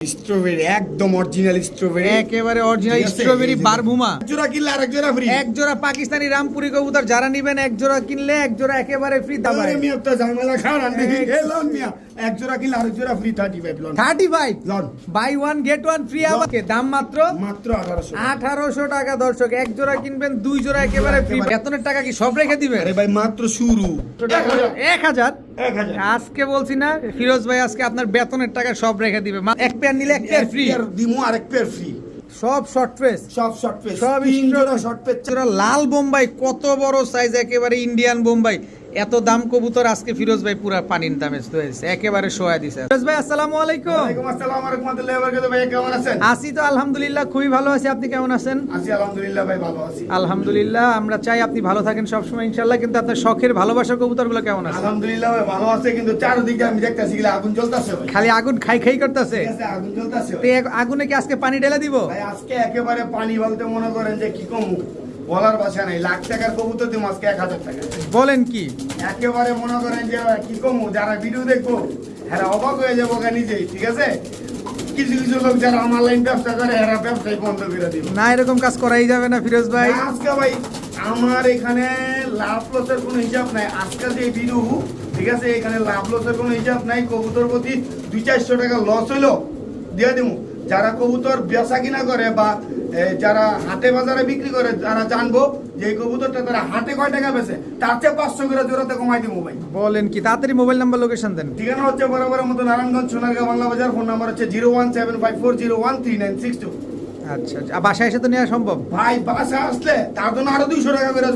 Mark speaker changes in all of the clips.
Speaker 1: Strawberry একদম original strawberry
Speaker 2: একেবারে original strawberry বারভুমা।
Speaker 1: জোড়া কিনলে জোড়া ফ্রি
Speaker 2: এক জোড়া পাকিস্তানি রামপুরি কবুতর যারা নিবেন এক জোড়া কিনলে এক জোড়া একেবারে ফ্রি দাম
Speaker 1: আরে মিয়া তো ঝামেলা লন মিয়া এক জোড়া কিনলে জোড়া ফ্রি 35 লন।
Speaker 2: Thirty five
Speaker 1: loan
Speaker 2: buy one get one free আবার দাম মাত্র
Speaker 1: মাত্র 1800
Speaker 2: আঠারোশো টাকা দর্শক। এক জোড়া কিনবেন দুই জোড়া একেবারে ফ্রি বেতনের টাকা কি সব রেখে দিবেন
Speaker 1: আরে ভাই মাত্র শুরু।
Speaker 2: এক হাজার।
Speaker 1: 1000
Speaker 2: আজকে বলছি না ফিরোজ ভাই আজকে আপনার বেতনের টাকা সব রেখে দিবে। এক পেয়ার নিলে এক পেয়ার ফ্রি
Speaker 1: দিমু আরেক পেয়ার ফ্রি
Speaker 2: সব শর্ট পেস
Speaker 1: সব শর্ট পেস
Speaker 2: সব
Speaker 1: শর্ট
Speaker 2: পেস লাল বোম্বাই কত বড় সাইজ একেবারে ইন্ডিয়ান বোম্বাই। এত দাম কবুতর আজকে ফিরোজ ভাই পুরা পানির দামে হয়েছে একেবারে সোয়া দিছে। ফিরোজ ভাই আসসালামু আলাইকুম।
Speaker 1: ওয়ালাইকুম আসসালাম ওয়া রাহমাতুল্লাহি ওয়া বারাকাতুহু। ভাই কেমন আছেন?
Speaker 2: আসি তো আলহামদুলিল্লাহ খুবই ভালো আছি। আপনি কেমন আছেন?
Speaker 1: আছি আলহামদুলিল্লাহ ভাই ভালো আছি।
Speaker 2: আলহামদুলিল্লাহ আমরা চাই আপনি ভালো থাকেন সবসময় ইনশাল্লাহ কিন্তু আপনার শখের ভালোবাসার কবুতরগুলো কেমন আছে?
Speaker 1: আলহামদুলিল্লাহ ভাই ভালো আছে কিন্তু চারদিকে আমি দেখতাছি গেলে আগুন জ্বলতাছে ভাই।
Speaker 2: খালি আগুন খাই খাই করতেছে?
Speaker 1: আগুন জ্বলতাছে
Speaker 2: তো আগুনে কি আজকে পানি ঢেলে দিব?
Speaker 1: ভাই আজকে একেবারে পানি বলতে মনে করেন যে কি কম? বলার ভাষা নাই। লাখ টাকার কবুতর দিম আজকে এক হাজার টাকা।
Speaker 2: বলেন কি?
Speaker 1: একেবারে মনে করেন যে কি কম? যারা ভিডিও দেখব হ্যাঁ অবাক হয়ে যাব নিজেই ঠিক আছে? কিছু কিছু লোক যারা আমার ব্যবসা করে এরা ব্যবসায় বন্ধ করে দিবে।
Speaker 2: না এরকম কাজ করাই যাবে না ফিরোজ ভাই।
Speaker 1: আজকে ভাই আমার এখানে লাভ লসের কোনো হিসাব নাই। আজকে যে ভিডিও ঠিক আছে? এখানে লাভ লসের কোনো হিসাব নাই। কবুতর প্রতি দুই চারশো টাকা লস হইল। দিয়ে দিব যারা কবুতর বেচা কিনা করে বা যারা হাটে বাজারে বিক্রি করে যারা জানব যে এই কবুতরটা তারা হাটে কয় টাকা বেছে তার চেয়ে পাঁচশো করে জোরাতে কমাই দিব ভাই।
Speaker 2: বলেন কি তাড়াতাড়ি মোবাইল নাম্বার লোকেশন দেন।
Speaker 1: ঠিকানা হচ্ছে বরাবরের মতো নারায়ণগঞ্জ সোনারগাঁ বাংলা বাজার ফোন নাম্বার হচ্ছে zero one seven five four zero one three nine six two.
Speaker 2: আচ্ছা আচ্ছা। বাসায় এসে তো নেওয়া সম্ভব?
Speaker 1: ভাই বাসা আসলে তার জন্য আরও দুইশো টাকা করে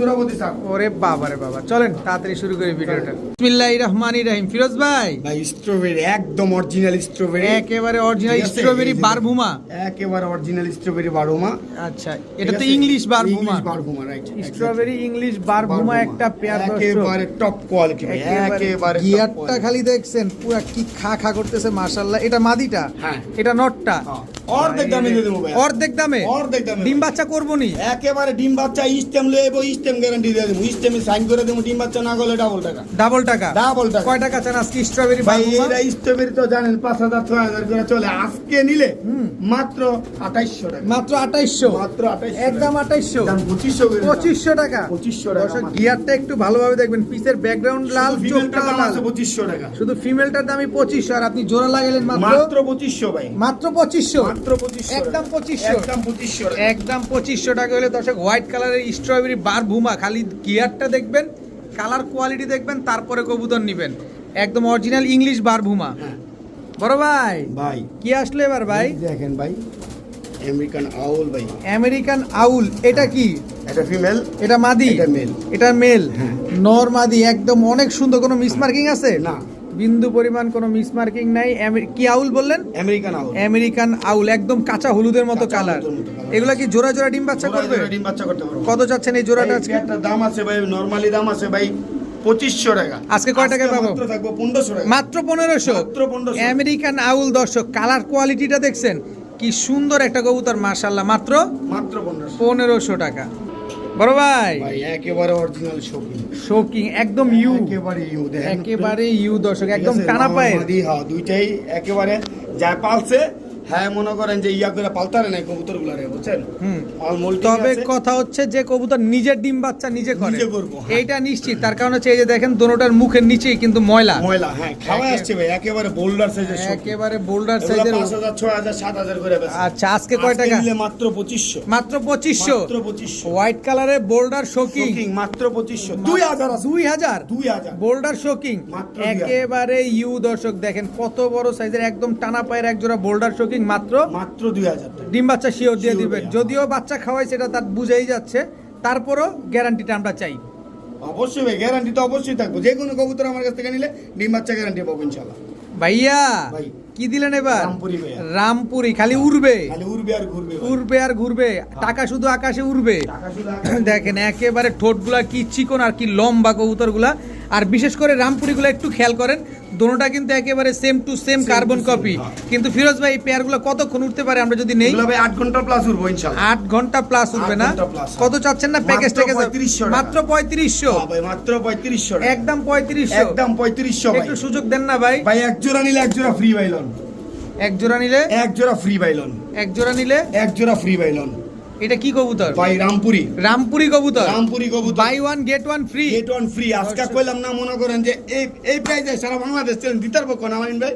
Speaker 2: ওরে বাবা রে বাবা। চলেন তাড়াতাড়ি শুরু করি ভিডিওটা। বিসমিল্লাহির রহমানির রহিম। ফিরোজ ভাই।
Speaker 1: ভাই স্ট্রবেরি একদম অরিজিনাল স্ট্রবেরি
Speaker 2: একেবারে অরিজিনাল স্ট্রবেরি বারভুমা।
Speaker 1: একেবারে অরিজিনাল স্ট্রবেরি বারোমা
Speaker 2: আচ্ছা এটা তো ইংলিশ বারভুমা।
Speaker 1: বারভুমা রাইট
Speaker 2: স্ট্রবেরি ইংলিশ বারভুমা একটা পেয়ার
Speaker 1: একেবারে টপ কোয়ালিটি একেবারে
Speaker 2: গিয়ারটা খালি দেখছেন পুরা কি খা খা করতেছে মাশাআল্লাহ। এটা মাদিটা
Speaker 1: হ্যাঁ।
Speaker 2: এটা নটটা।
Speaker 1: হ্যাঁ, অর্ধেক দামে দিয়ে দেবো ভাই।
Speaker 2: অর্ধেক দামে?
Speaker 1: অর্ধেক দামে।
Speaker 2: ডিম বাচ্চা করব নি?
Speaker 1: একেবারে ডিম বাচ্চা স্টেম লইব স্টেম গ্যারান্টি দিয়ে দেবো। স্টেমে সাইন করে দেবো ডিম বাচ্চা না গলে ডাবল টাকা।
Speaker 2: ডাবল টাকা?
Speaker 1: Double টাকা।
Speaker 2: কয় টাকা চান আজকে স্ট্রবেরি
Speaker 1: ভাই এরা স্ট্রবেরি তো জানেন পাঁচ হাজার ছয় হাজার করে চলে। আজকে নিলে মাত্র আঠাইশশো টাকা।
Speaker 2: মাত্র আঠাইশশো?
Speaker 1: মাত্র আঠাইশশো
Speaker 2: একদম আঠাইশশো?
Speaker 1: পঁচিশশো।
Speaker 2: পঁচিশশো টাকা?
Speaker 1: পঁচিশশো টাকা
Speaker 2: গিয়ারটা একটু ভালোভাবে দেখবেন। পিসের ব্যাকগ্রাউন্ড লাল চোখটা লাল।
Speaker 1: আছে পঁচিশশো টাকা।
Speaker 2: শুধু ফিমেলটার দামই পঁচিশশো আর আপনি জোড়া লাগাইলেন মাত্র?
Speaker 1: মাত্র পঁচিশশো ভাই।
Speaker 2: মাত্র পঁচিশশো?
Speaker 1: মাত্র পঁচিশশো
Speaker 2: একদম
Speaker 1: টাকা।
Speaker 2: 2500
Speaker 1: পঁচিশশো।
Speaker 2: একদম পঁচিশশো টাকা। হলে দর্শক হোয়াইট কালারের স্ট্রবেরি বার ভুমা খালি গিয়ারটা দেখবেন কালার কোয়ালিটি দেখবেন তারপরে কবুতর নিবেন। একদম অরিজিনাল ইংলিশ বার ভুমা
Speaker 1: হ্যাঁ।
Speaker 2: বড় ভাই
Speaker 1: ভাই।
Speaker 2: কি আসলো এবার ভাই?
Speaker 1: দেখেন ভাই আমেরিকান আউল ভাই।
Speaker 2: আমেরিকান আউল এটা কি?
Speaker 1: এটা ফিমেল
Speaker 2: এটা মাদি?
Speaker 1: এটা male।
Speaker 2: এটা মেল
Speaker 1: হ্যাঁ।
Speaker 2: নর মাদি একদম অনেক সুন্দর কোনো মিসমার্কিং আছে?
Speaker 1: না।
Speaker 2: বিন্দু পরিমাণ কোনো মিসমার্কিং নাই। কি আউল বললেন?
Speaker 1: আমেরিকান আউল।
Speaker 2: আমেরিকান আউল একদম কাঁচা হলুদের মতো কালার এগুলা কি জোড়া জোড়া ডিম বাচ্চা করবে?
Speaker 1: ডিম বাচ্চা করতে পারব।
Speaker 2: কত চাচ্ছেন এই জোড়াটা আজকে?
Speaker 1: একটা দাম আছে ভাই নরমালি দাম আছে ভাই পঁচিশশো টাকা।
Speaker 2: আজকে কয় টাকায় পাবো?
Speaker 1: মাত্র পনেরোশো টাকা।
Speaker 2: মাত্র পনেরোশো?
Speaker 1: মাত্র 1500
Speaker 2: আমেরিকান আউল দর্শক কালার কোয়ালিটিটা দেখছেন। কি সুন্দর একটা কবুতর মাশাল্লাহ মাত্র
Speaker 1: পনেরোশো
Speaker 2: টাকা। বড় ভাই।
Speaker 1: ভাই একেবারে অরিজিনাল শোকিং
Speaker 2: শোকিং একদম ইউ
Speaker 1: একেবারে ইউ দেখেন।
Speaker 2: একেবারে ইউ দর্শক একদম? টানা
Speaker 1: পায় হ্যাঁ দুইটাই একেবারে যা পালছে। হ্যাঁ মনে করেন যে ইয়া করে পালতারে নাই কবুতরগুলা বুঝছেন?
Speaker 2: হুম।
Speaker 1: আর মোল্টিং
Speaker 2: তবে কথা হচ্ছে যে কবুতর নিজের ডিম বাচ্চা নিজে করে।
Speaker 1: নিজে করব, হ্যাঁ।
Speaker 2: এইটা নিশ্চিত। তার কারণ হচ্ছে এই যে দেখেন দোনোটার মুখের নিচেই কিন্তু ময়লা।
Speaker 1: ময়লা হ্যাঁ খাওয়া আসছে ভাই একেবারে বোল্ডার সাইজের
Speaker 2: একেবারে বোল্ডার সাইজের
Speaker 1: পাঁচ হাজার ছয় হাজার সাত হাজার করে বেচে।
Speaker 2: আচ্ছা আজকে কয় টাকা?
Speaker 1: নিলে মাত্র
Speaker 2: হোয়াইট বোল্ডার শোকিং
Speaker 1: মাত্র
Speaker 2: বোল্ডার শোকিং। একেবারে ইউ দর্শক দেখেন কত বড় সাইজের একদম টানা পায়ের এক জোড়া বোল্ডার শোকিং মাত্র?
Speaker 1: মাত্র দুই হাজার
Speaker 2: ডিম বাচ্চা শিওর দিয়ে
Speaker 1: দেয়া।
Speaker 2: যদিও বাচ্চা খাওয়াই সেটা তার বুঝেই যাচ্ছে তারপরও গ্যারান্টিটা আমরা চাই।
Speaker 1: অবশ্যই ভাই গ্যারান্টি তো অবশ্যই থাকব। যে কোনো কবুতর আমার কাছ থেকে নিলে ডিম বাচ্চা গ্যারান্টি পাবো ইনশাল্লাহ
Speaker 2: ভাইয়া কি দিলেন এবার?
Speaker 1: রামপুরি
Speaker 2: খালি উড়বে?
Speaker 1: উড়বে আর ঘুরবে
Speaker 2: ঘুরবে? টাকা শুধু আকাশে উড়বে? দেখেন একেবারে ঠোঁটগুলা কি চিকন আর কি লম্বা কবুতরগুলা। আর বিশেষ করে রামপুরিগুলো একটু খেয়াল করেন দোনোটা কিন্তু একেবারে same to same carbon copy
Speaker 1: হ্যাঁ।
Speaker 2: কিন্তু ফিরোজ ভাই এই পেয়ারগুলো কতক্ষণ উঠতে পারে আমরা যদি নেই?
Speaker 1: ভাই আট ঘণ্টা প্লাস উড়বো ইনশাল্লাহ।
Speaker 2: আট ঘণ্টা প্লাস উঠবে না? কত চাচ্ছেন না প্যাকেজ থেকে
Speaker 1: 3500
Speaker 2: মাত্র পঁয়ত্রিশশো।
Speaker 1: হ্যাঁ ভাই মাত্র পঁয়ত্রিশশো
Speaker 2: একদম পঁয়ত্রিশশো।
Speaker 1: একদম পঁয়ত্রিশশো ভাই।
Speaker 2: একটু সুযোগ দেন না ভাই।
Speaker 1: ভাই এক জোড়া নিলে এক জোড়া ফ্রি বাইলন
Speaker 2: এক জোড়া নিলে?
Speaker 1: এক জোড়া ফ্রি বাইলন
Speaker 2: এক জোড়া নিলে?
Speaker 1: এক জোড়া ফ্রি বাইলন
Speaker 2: এটা কি কবুতর?
Speaker 1: ভাই রামপুরি।
Speaker 2: রামপুরি কবুতর?
Speaker 1: রামপুরি কবুতর।
Speaker 2: Buy one get one free
Speaker 1: get one free আজকে কইলাম না মনে করেন যে এই এই প্রাইসে সারা বাংলাদেশ দিতে পারব কোন আমিন ভাই?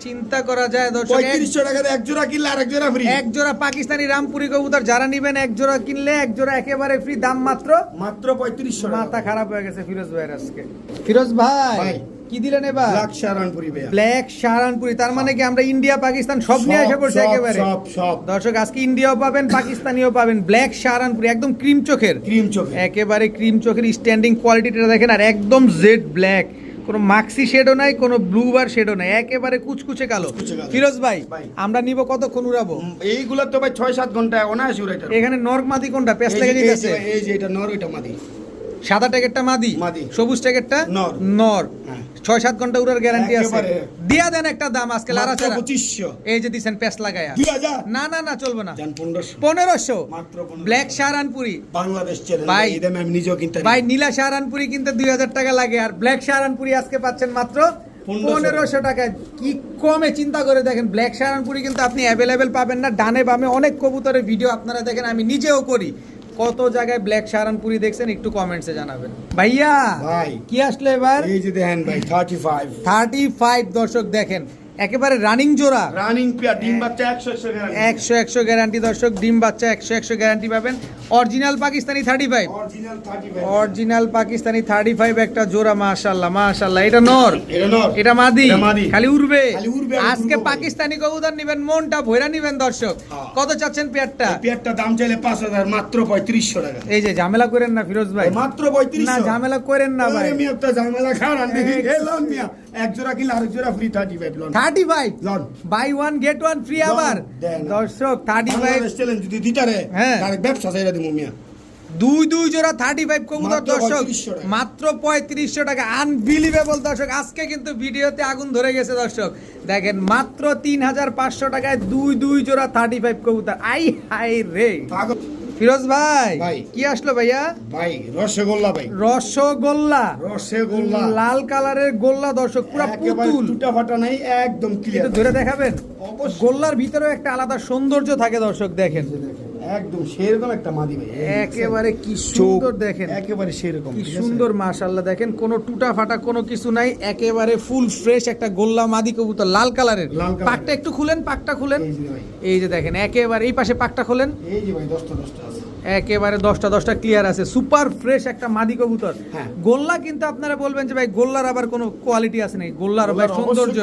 Speaker 2: চিন্তা করা যায় দর্শক। এক-
Speaker 1: পঁয়ত্রিশশো টাকাতে এক জোড়া কিনলে আর এক জোড়া ফ্রি
Speaker 2: এক জোড়া পাকিস্তানি রামপুরি কবুতর যারা নিবেন এক জোড়া কিনলে এক জোড়া একেবারে ফ্রি দাম মাত্র
Speaker 1: মাত্র পঁয়ত্রিশশো
Speaker 2: মাথা খারাপ হয়ে গেছে ফিরোজ ভাইয়ের আজকে। ফিরোজ ভাই
Speaker 1: ভাই।
Speaker 2: কি দিলেন এবার?
Speaker 1: লাক্সা রানপুরি
Speaker 2: ব্ল্যাক শাহরানপুরি তার মানে কি আমরা ইন্ডিয়া পাকিস্তান সব নিয়ে পড়ছি
Speaker 1: সব,
Speaker 2: একেবারে?
Speaker 1: সব সব।
Speaker 2: দর্শক আজকে ইন্ডিয়াও পাবেন পাকিস্তানিও পাবেন। ব্ল্যাক শাহরানপুরি একদম ক্রিম চোখের।
Speaker 1: ক্রিম চোখে
Speaker 2: একেবারে ক্রিম চোখের স্ট্যান্ডিং কোয়ালিটিটা দেখেন আর একদম জেড ব্ল্যাক কোনো মাক্সি শেডও নাই কোনো ব্লু বার শেডও নাই একেবারে কুচকুচে কালো। ফিরোজ ভাই। আমরা নিব কতক্ষণ উড়াবো?
Speaker 1: এইগুলা তো ভাই ছয় সাত ঘণ্টা অনায়াসে পারব।
Speaker 2: এখানে নর্ক মাদি কোনটা? পেস
Speaker 1: এই
Speaker 2: লেগে যেতেছে?
Speaker 1: এই যে এটা নর ওইটা মাদি।
Speaker 2: সাদা ট্যাগেরটা মাদি
Speaker 1: মাদি।
Speaker 2: সবুজ ট্যাগেরটা
Speaker 1: নর।
Speaker 2: নর।
Speaker 1: হ্যাঁ।
Speaker 2: ছয় সাত ঘণ্টা উড়ার গ্যারান্টি আছে। দিয়া দেন একটা দাম আজকে লারা এই যে দিছেন পেস লাগায়া। না না না চলবে না।
Speaker 1: পনেরোশো।
Speaker 2: ব্ল্যাক শাহরানপুরি
Speaker 1: বাংলাদেশ
Speaker 2: ভাই।
Speaker 1: নিজেও কিনতে
Speaker 2: নীলা শাহরানপুরি কিনতে দুই হাজার টাকা লাগে। আর ব্ল্যাক শাহরানপুরি আজকে পাচ্ছেন মাত্র
Speaker 1: পনেরোশো।
Speaker 2: টাকায়। কি কমে চিন্তা করে দেখেন ব্ল্যাক শাহরানপুরি কিন্তু আপনি অ্যাভেলেবেল পাবেন না। ডানে বামে অনেক কবুতরের ভিডিও আপনারা দেখেন আমি নিজেও করি। কত জায়গায় ব্ল্যাক শাহরানপুরি দেখছেন একটু কমেন্টসে জানাবেন। ভাইয়া
Speaker 1: ভাই।
Speaker 2: কি আসলে এবার?
Speaker 1: এই যে দেখেন ভাই থার্টি ফাইভ
Speaker 2: থার্টি ফাইভ দর্শক দেখেন। একেবারে রানিং জোড়া।
Speaker 1: রানিং পিয়া ডিম বাচ্চা একশো একশো গ্রাম
Speaker 2: একশো একশো গ্যারান্টি দর্শক ডিম বাচ্চা একশো একশো গ্যারান্টি পাবেন। Original Pakistani thirty five
Speaker 1: original
Speaker 2: Pakistani thirty five একটা জোড়া মাশাল্লাহ মাশাল্লাহ এটা নর।
Speaker 1: এটা
Speaker 2: এটা মাদি। খালি উড়বে।
Speaker 1: উড়বে
Speaker 2: আজকে পাকিস্তানি কবুতর নিবেন মনটা ভৈরা নিবেন দর্শক।
Speaker 1: হ্যাঁ।
Speaker 2: কত চাচ্ছেন পেয়ারটা
Speaker 1: পেয়ারটা দাম চাইলে পাঁচ হাজার মাত্র পঁয়ত্রিশশো টাকা।
Speaker 2: এই যে ঝামেলা করেন না ফিরোজ ভাই।
Speaker 1: মাত্র পঁয়ত্রিশশো।
Speaker 2: না ঝামেলা করেন না ভাই।
Speaker 1: ঝামেলা খান
Speaker 2: এক-
Speaker 1: জোড়া কিনলে আরেক জোড়া ফ্রি থার্টি ফাইভ লন।
Speaker 2: Thirty five
Speaker 1: loan
Speaker 2: buy one get one free আবার? দর্শক
Speaker 1: চ্যালেঞ্জ যদি দিতারে
Speaker 2: হ্যাঁ।
Speaker 1: ডাইরেক্ট ব্যবসা চাইরা দিমু মিয়া।
Speaker 2: দুই দুই জোড়া থার্টি ফাইভ কবুতর দর্শক মাত্র পঁয়ত্রিশশো টাকা। আনবিলিভেবল দর্শক আজকে কিন্তু ভিডিওতে আগুন ধরে গেছে দর্শক। দেখেন মাত্র তিন হাজার পাঁচশো টাকায় দুই দুই জোড়া থার্টি ফাইভ কবুতর। আই হাই রে। ফিরোজ ভাই। কি আসলো ভাইয়া?
Speaker 1: ভাই রসগোল্লা ভাই।
Speaker 2: রসগোল্লা।
Speaker 1: রসগোল্লা।
Speaker 2: লাল কালারের গোল্লা দর্শক পুরো পুতুল।
Speaker 1: টুটা ফাটা নাই একদম ক্লিয়ার
Speaker 2: একটু ধরে দেখাবেন। গোল্লার ভিতরেও একটা আলাদা সৌন্দর্য থাকে দর্শক দেখেন।
Speaker 1: একদম সেরকম একটা মাদি ভাই
Speaker 2: একেবারে কি সুন্দর দেখেন।
Speaker 1: একেবারে সেরকম
Speaker 2: কি সুন্দর মাশাল্লাহ দেখেন কোনো টুটা ফাটা কোনো কিছু নাই একেবারে ফুল ফ্রেশ একটা গোল্লা মাদি কবুতর লাল কালারের। পাকটা একটু খুলেন পাকটা খুলেন।
Speaker 1: এই যে
Speaker 2: দেখেন একেবারে এই পাশে পাকটা খুলেন।
Speaker 1: এই যে ভাই দশটা দশটা। আছে
Speaker 2: একেবারে দশটা দশটা ক্লিয়ার আছে। সুপার ফ্রেশ একটা মাদি কবুতর।
Speaker 1: হ্যাঁ।
Speaker 2: গোল্লা কিন্তু আপনারা বলবেন যে ভাই গোল্লার আবার কোনো কোয়ালিটি আছে নাকি? গোল্লার ভাই সৌন্দর্য।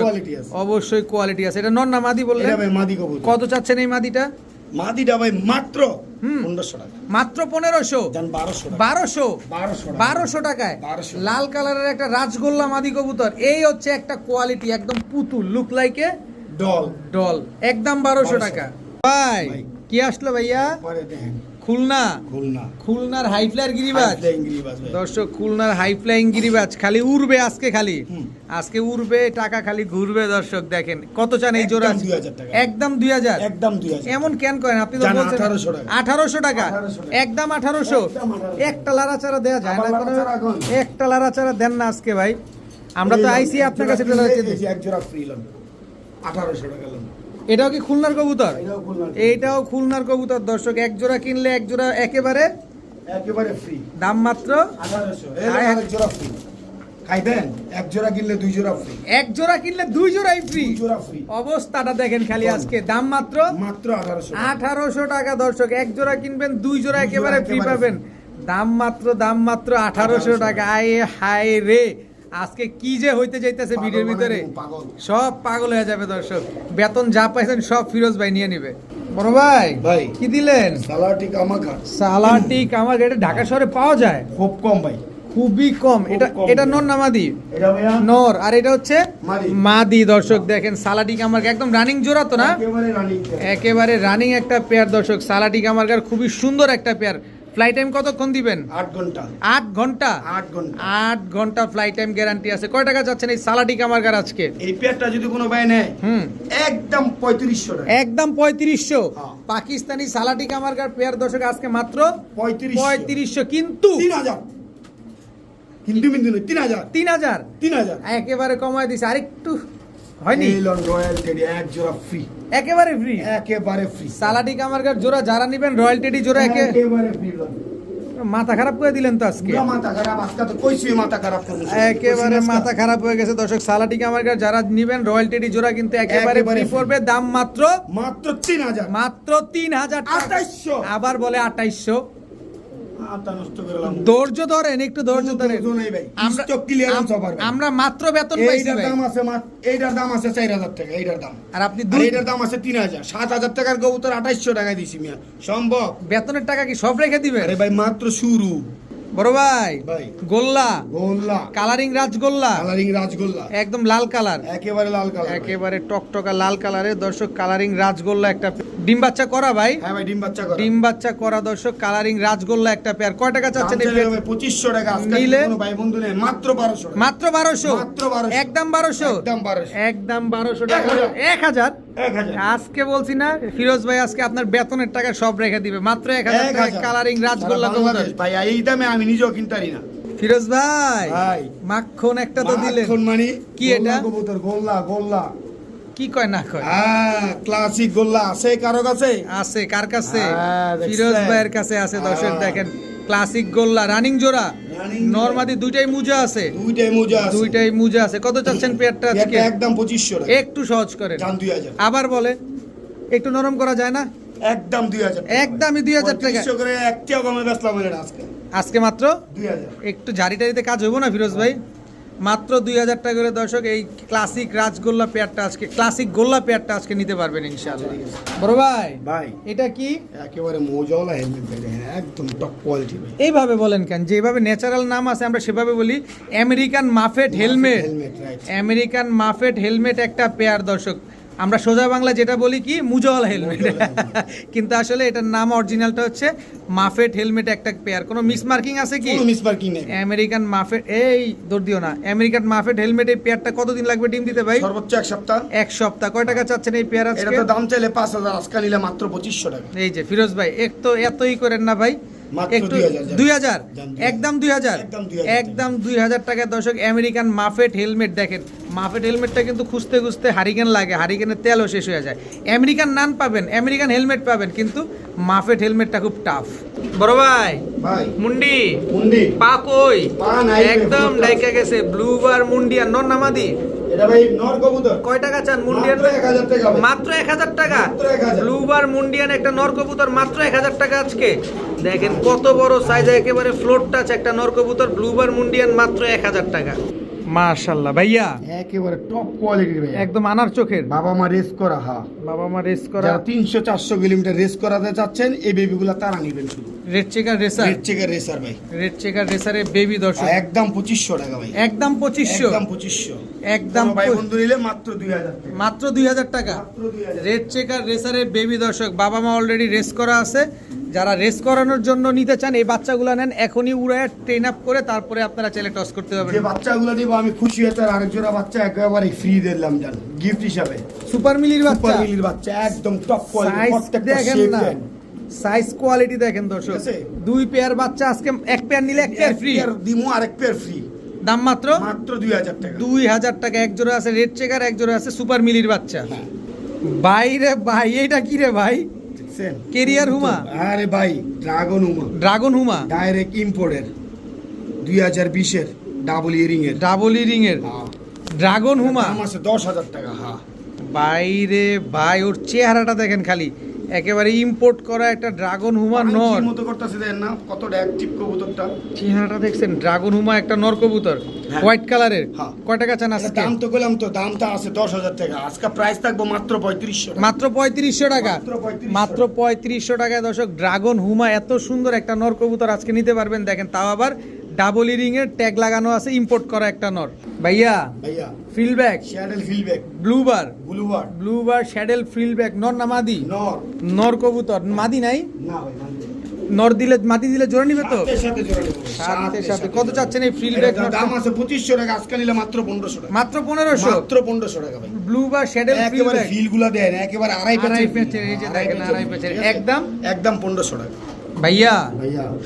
Speaker 2: অবশ্যই কোয়ালিটি আছে। এটা নন না মাদি বললেন?
Speaker 1: মাদি কবুতর।
Speaker 2: কত চাচ্ছেন এই মাদিটা?
Speaker 1: মাদিটা ভাই মাত্র
Speaker 2: মাত্র পনেরোশো?
Speaker 1: বারোশো
Speaker 2: বারোশো?
Speaker 1: বারোশো টাকা।
Speaker 2: বারোশো টাকায়? লাল কালারের একটা রাজগোল্লা মাদি কবুতর। এই হচ্ছে একটা কোয়ালিটি একদম পুতুল লুক লাইকে
Speaker 1: ডল
Speaker 2: ডল একদম বারোশো টাকা। ভাই। কি আসলো ভাইয়া? খুলনা?
Speaker 1: খুলনা।
Speaker 2: খুলনার হাই ফ্লায়ার গিরিবাজ। দর্শক খুলনার হাই ফ্লাইং গিরিবাজ খালি উড়বে আজকে খালি। আজকে উড়বে টাকা খালি ঘুরবে দর্শক দেখেন। কত চান এই জোড়া? একদম দুই হাজার
Speaker 1: একদম দুই হাজার?
Speaker 2: এমন কেন করেন আপনি তো বলছেন আঠারোশো টাকা। একদম আঠারোশো?
Speaker 1: একদম 1800
Speaker 2: একটা লাড়াচাড়া দেওয়া যায় না
Speaker 1: আবার
Speaker 2: কোনো
Speaker 1: লাড়াচাড়া
Speaker 2: একটা লাড়াচাড়া দেন না আজকে ভাই। আমরা তো আইসি আপনার কাছে
Speaker 1: এক জোড়া ফ্রি লন আঠারোশো টাকা লন
Speaker 2: এটাও কি খুলনার কবুতর?
Speaker 1: এটাও খুলনার।
Speaker 2: এইটাও খুলনার কবুতর দর্শক। এক জোড়া কিনলে এক জোড়া একেবারে
Speaker 1: একেবারে ফ্রি
Speaker 2: দাম মাত্র
Speaker 1: জোড়া ফ্রি খাইবেন? এক জোড়া কিনলে দুই জোড়া ফ্রি
Speaker 2: এক জোড়া কিনলে দুই জোড়াই ফ্রি
Speaker 1: জোড়া ফ্রি
Speaker 2: অবস্থাটা দেখেন খালি আজকে। দাম মাত্র টাকা। দর্শক। এক জোড়া কিনবেন দুই জোড়া একেবারে ফ্রি পাবেন। দাম মাত্র দাম মাত্র আঠারোশো
Speaker 1: 1800
Speaker 2: টাকা। আয় হায় রে। আজকে কি যে হইতে যাইতেছে ভিডিওর ভিতরে? সব পাগল হয়ে যাবে দর্শক। বেতন যা পাইছেন সব ফিরোজ ভাই নিয়ে নিবে। বড় ভাই
Speaker 1: ভাই।
Speaker 2: কি দিলেন?
Speaker 1: সালাটি কামাখা।
Speaker 2: সালাটিক আমার এটা ঢাকা শহরে পাওয়া যায়?
Speaker 1: খুব কম ভাই।
Speaker 2: খুবই কম। এটা এটা নর
Speaker 1: এটা ভাইয়া?
Speaker 2: নর। আর এটা হচ্ছে
Speaker 1: মাদি।
Speaker 2: মাদি দর্শক দেখেন সালাটিক আমার একদম রানিং জোড়া তো না?
Speaker 1: একেবারে রানিং
Speaker 2: একটা পেয়ার দর্শক সালাটিক আমার খুবই সুন্দর একটা পেয়ার ফ্লাইট টাইম কতক্ষণ দিবেন?
Speaker 1: আট ঘণ্টা।
Speaker 2: আট ঘণ্টা?
Speaker 1: আট ঘণ্টা।
Speaker 2: আট ঘণ্টা ফ্লাইট টাইম গ্যারান্টি আছে। কয় টাকা যাচ্ছেন এই সালাটিক আমার আজকে?
Speaker 1: এই পেয়ারটা যদি কোনো ভাই নেয়
Speaker 2: হুম।
Speaker 1: একদম পঁয়ত্রিশশো
Speaker 2: একদম পঁয়ত্রিশশো?
Speaker 1: হ্যাঁ।
Speaker 2: পাকিস্তানি সালাটিক আমার পেয়ার দর্শক আজকে মাত্র
Speaker 1: পঁয়ত্রিশ
Speaker 2: পঁয়ত্রিশশো কিন্তু
Speaker 1: তিন হাজার। কিন্তু কিন্তু নয়, তিন হাজার।
Speaker 2: তিন হাজার?
Speaker 1: তিন হাজার।
Speaker 2: একেবারে কমায় দিছে। আরেকটু হয়নি?
Speaker 1: রয়্যাল টেডি এক জোড়া ফ্রি
Speaker 2: একেবারে ফ্রি
Speaker 1: একেবারে ফ্রি
Speaker 2: সালাটি কামারকার জোড়া যারা নেবেন রয়্যাল টেডি জোড়া
Speaker 1: একেবারে ফ্রি
Speaker 2: মাথা খারাপ করে দিলেন তো আজকে।
Speaker 1: মাথা খারাপ আজকে তো কইছি মাথা খারাপ করব
Speaker 2: একেবারে মাথা খারাপ হয়ে গেছে। দর্শক সালাটি কামারগার যারা নিবেন রয়্যাল টেডি জোড়া কিন্তু একেবারে ফ্রি পড়বে। দাম মাত্র
Speaker 1: মাত্র তিন হাজার।
Speaker 2: মাত্র তিন হাজার টাকা। আবার বলে
Speaker 1: করলাম
Speaker 2: ধৈর্য ধরেন একটু ধৈর্য ধরেন। আমরা মাত্র বেতন পাইছি
Speaker 1: এইটার দাম আছে এইটার দাম আছে চার হাজার টাকা এইটার দাম।
Speaker 2: আর আপনি
Speaker 1: এইটার দাম আছে তিন হাজার। সাত হাজার টাকার কবুতর আঠাইশশো টাকায় দিছি মিয়া। সম্ভব?
Speaker 2: বেতনের টাকা কি সব রেখে দিবে
Speaker 1: আরে ভাই মাত্র শুরু।
Speaker 2: বড় ভাই গোল্লা
Speaker 1: গোল্লা।
Speaker 2: কালারিং রাজগোল্লা।
Speaker 1: কালারিং রাজগোল্লা।
Speaker 2: একদম লাল কালার।
Speaker 1: একেবারে লাল কালার
Speaker 2: একেবারে টকটকা লাল কালারে দর্শক কালারিং রাজগোল্লা একটা ডিম বাচ্চা করা ভাই?
Speaker 1: হ্যাঁ ভাই ডিম বাচ্চা করা।
Speaker 2: ডিম বাচ্চা করা দর্শক কালারিং রাজগোল্লা একটা পেয়ার কয় টাকা চাচ্ছেন এই পেয়ার
Speaker 1: 2500 টাকা। আজকে
Speaker 2: নিলে?
Speaker 1: ভাই বন্ধু নে মাত্র 1200
Speaker 2: মাত্র 1200
Speaker 1: মাত্র 1200
Speaker 2: একদম 1200
Speaker 1: একদম 1200
Speaker 2: একদম 1200 টাকা।
Speaker 1: 1000
Speaker 2: আজকে বলছি না ফিরোজ ভাই আজকে আপনার বেতনের টাকা সব রেখে দিবে। মাত্র এক হাজার টাকা কালারিং রাজগোল্লা
Speaker 1: ভাই এই দামে আমি নিজেও কিনতারি না।
Speaker 2: ফিরোজ ভাই মাখন একটা তো দিলে
Speaker 1: মাখন মানে
Speaker 2: কি এটা?
Speaker 1: কবুতর গোল্লা গোল্লা।
Speaker 2: কি কয় না কয়?
Speaker 1: হ্যাঁ ক্লাসিক গোল্লা আছে কারও কাছে?
Speaker 2: আছে কার কাছে?
Speaker 1: হ্যাঁ?
Speaker 2: ফিরোজ ভাইয়ের কাছে আছে দর্শক
Speaker 1: হ্যাঁ।
Speaker 2: দেখেন ক্লাসিক গোল্লা রানিং জোড়া। নরমাদি দুইটাই মুজা আছে।
Speaker 1: দুইটাই মোজা আছে।
Speaker 2: দুইটাই মুজা আছে। কত চাচ্ছেন পেয়ারটা আজকে?
Speaker 1: একদম 2500 টাকা।
Speaker 2: একটু সহজ করেন।
Speaker 1: দাম দুই হাজার।
Speaker 2: আবার বলে একটু নরম করা যায় না?
Speaker 1: একদম দুই হাজার
Speaker 2: একদমই 2000 টাকা।
Speaker 1: পঁয়ত্রিশশো করে একটাও কমে বেচলাম আজকে।
Speaker 2: আজকে মাত্র?
Speaker 1: দুই হাজার।
Speaker 2: একটু জারি টারিতে কাজ হইব না ফিরোজ ভাই? মাত্র দুই হাজার টাকা করে দর্শক এই ক্লাসিক রাজগোল্লা পেয়ারটা আজকে ক্লাসিক গোল্লা পেয়ারটা আজকে নিতে পারবেন ইনশাআল্লাহ। বড় ভাই
Speaker 1: ভাই।
Speaker 2: এটা কি?
Speaker 1: একেবারে মোজাওয়ালা হেলমেট একদম টপ কোয়ালিটি
Speaker 2: এইভাবে বলেন কেন? যেভাবে ন্যাচারাল নাম আছে আমরা সেভাবে বলি American মাফেট helmet
Speaker 1: helmet right
Speaker 2: American মাফেট helmet একটা পেয়ার দর্শক। আমরা সোজা বাংলা যেটা বলি কি মুজওয়াল হেলমেট কিন্তু আসলে এটার নাম অরিজিনালটা হচ্ছে মাফেট হেলমেট একটা পেয়ার কোনো মিস মার্কিং আছে কি?
Speaker 1: মিস মার্কিং নেই।
Speaker 2: আমেরিকান মাফেট এই দৌড় দিও না। আমেরিকান মাফেট হেলমেট এই পেয়ারটা কতদিন লাগবে ডিম দিতে ভাই?
Speaker 1: সর্বোচ্চ এক সপ্তাহ।
Speaker 2: এক সপ্তাহ। কয় টাকা চাচ্ছেন এই পেয়ার
Speaker 1: এটা
Speaker 2: আজকে
Speaker 1: তো দাম চাইলে পাঁচ হাজার আজকে নিলে মাত্র পঁচিশশো টাকা।
Speaker 2: এই যে ফিরোজ ভাই এক তো এতই করেন না ভাই।
Speaker 1: মাত্র
Speaker 2: একটু
Speaker 1: 2000
Speaker 2: দুই হাজার?
Speaker 1: দাম 2000
Speaker 2: একদম দুই হাজার।
Speaker 1: একদম
Speaker 2: দুই হাজার টাকা। দর্শক আমেরিকান মাফেট হেলমেট দেখেন। মাফেট হেলমেটটা কিন্তু খুঁজতে খুঁজতে হারিকেন লাগে। হারিকেনের তেলও শেষ হয়ে যায়। আমেরিকান নান পাবেন আমেরিকান হেলমেট পাবেন কিন্তু মাফেট হেলমেটটা খুব টাফ বড় ভাই
Speaker 1: ভাই।
Speaker 2: মুন্ডি।
Speaker 1: মুন্ডি।
Speaker 2: পা কই?
Speaker 1: পা নাই। রে,
Speaker 2: একদম ডাইকা গেছে। ব্লু বার নামাদি। কয় টাকা চান মুন্ডিয়ান
Speaker 1: মাত্র 1000 টাকা ভাই।
Speaker 2: মাত্র এক হাজার টাকা?
Speaker 1: মাত্র 1000
Speaker 2: ব্লুবার মুন্ডিয়ান একটা নর কবুতর মাত্র এক হাজার টাকা আজকে। দেখেন কত বড় সাইজ একেবারে ফ্লোর টাচ একটা নর কবুতর ব্লুবার মুন্ডিয়ান মাত্র এক হাজার টাকা। মাশাল্লাহ ভাইয়া।
Speaker 1: একেবারে টপ কোয়ালিটির ভাই
Speaker 2: একদম আনার চোখের।
Speaker 1: বাবা মা রেস করা হা
Speaker 2: বাবা মা রেস করা।
Speaker 1: যারা তিনশো চারশো কিলোমিটার রেস করাতে চাচ্ছেন এই বেবিগুলো তারা নিবেন শুধু।
Speaker 2: রেড চেকার রেসার
Speaker 1: রেড চেকের রেসার ভাই।
Speaker 2: রেড চেকার রেসারে বেবি দর্শক।
Speaker 1: একদম পঁচিশশো টাকা ভাই।
Speaker 2: একদম পঁচিশশো।
Speaker 1: একদম পঁচিশশো।
Speaker 2: একদম
Speaker 1: ভাই বন্ধু নিলে মাত্র দুই হাজার টাকা।
Speaker 2: মাত্র দুই হাজার টাকা। রেড চেকার রেসারে বেবি দর্শক। বাবা মা অলরেডি রেস করা আছে। যারা রেস করানোর জন্য নিতে চান এই বাচ্চাগুলো নেন এখনই উড়ায় ট্রেন আপ করে তারপরে আপনারা ছেলে টস করতে
Speaker 1: যে
Speaker 2: পারবেন
Speaker 1: বাচ্চাগুলো দিব আমি খুশি হতে আর আরেক জোড়া বাচ্চা একেবারে ফ্রি দিলাম জান। গিফট হিসাবে।
Speaker 2: সুপার মিলির বাচ্চা।
Speaker 1: সুপার মিলির বাচ্চা একদম টপ কোয়ালিটি প্রত্যেকটা
Speaker 2: দেখেন না। সাইজ কোয়ালিটি দেখেন দর্শক? দুই পেয়ার বাচ্চা আজকে এক পেয়ার নিলে এক পেয়ার ফ্রি
Speaker 1: দিমু আরেক পেয়ার ফ্রি
Speaker 2: দাম মাত্র
Speaker 1: মাত্র দুই হাজার টাকা।
Speaker 2: দুই হাজার টাকা। এক জোড়া আছে রেড চেকার এক জোড়া আছে সুপার মিলির বাচ্চা।
Speaker 1: হ্যাঁ।
Speaker 2: বাইরে ভাই এইটা কি রে ভাই?
Speaker 1: দেখছেন?
Speaker 2: কেরিয়ার হুমা?
Speaker 1: আরে ভাই ড্রাগন হুমা।
Speaker 2: ড্রাগন হুমা?
Speaker 1: ডাইরেক্ট ইম্পোর্টের দুই হাজার বিশের ডাবল ইয়ারিং এর
Speaker 2: ডাবল ইয়ারিং এর ড্রাগন হুমা?
Speaker 1: দাম দশ হাজার টাকা হ্যাঁ।
Speaker 2: বাইরে ভাই ওর চেহারাটা দেখেন খালি। একেবারে ইম্পোর্ট করা একটা ড্রাগন হুমা নর।
Speaker 1: মতো করতেছে দেন না কতটা অ্যাক্টিভ কবুতরটা।
Speaker 2: চেহারাটা দেখছেন ড্রাগন হুমা একটা নর কবুতর
Speaker 1: হ্যাঁ।
Speaker 2: হোয়াইট কালারের
Speaker 1: হ্যাঁ।
Speaker 2: কয় টাকা চান আজকে?
Speaker 1: দাম তো বললাম তো দামটা আছে দশ হাজার টাকা। আজকে প্রাইস থাকব মাত্র পঁয়ত্রিশশো টাকা।
Speaker 2: মাত্র পঁয়ত্রিশশো টাকা।
Speaker 1: মাত্র 3500
Speaker 2: মাত্র পঁয়ত্রিশশো টাকায় দর্শক ড্রাগন হুমা এত সুন্দর একটা নর কবুতর আজকে নিতে পারবেন। দেখেন তাও আবার ডাবল ইরিং এর ট্যাগ লাগানো আছে ইম্পোর্ট করা একটা নর। ভাইয়া
Speaker 1: ভাইয়া।
Speaker 2: ফিলব্যাক
Speaker 1: শ্যাডেল ফিলব্যাক
Speaker 2: ব্লুবার
Speaker 1: ব্লুবার
Speaker 2: ব্লুবার শ্যাডেল ফিলব্যাক নর না মাদি?
Speaker 1: নর।
Speaker 2: নর কবুতর। মাদি নাই?
Speaker 1: না ভাই না
Speaker 2: নর দিলে মাদি দিলে জোড়া নিবে তো?
Speaker 1: সাথে সাথে
Speaker 2: কত চাচ্ছেন এই ফিলব্যাক
Speaker 1: ব্যাগ দাম আছে পঁচিশশো টাকা আজকে নিলে মাত্র পনেরোশো টাকা।
Speaker 2: মাত্র পনেরোশো?
Speaker 1: মাত্র পনেরোশো টাকা ভাই।
Speaker 2: ব্লু বা শ্যাডেল
Speaker 1: একেবারে
Speaker 2: ফিলব্যাক
Speaker 1: ফিলগুলা দেন একেবারে আড়াই পেঁচের,
Speaker 2: এই যে দেখেন, আড়াই পেঁচের। একদম?
Speaker 1: একদম পনেরোশো টাকা।
Speaker 2: ভাইয়া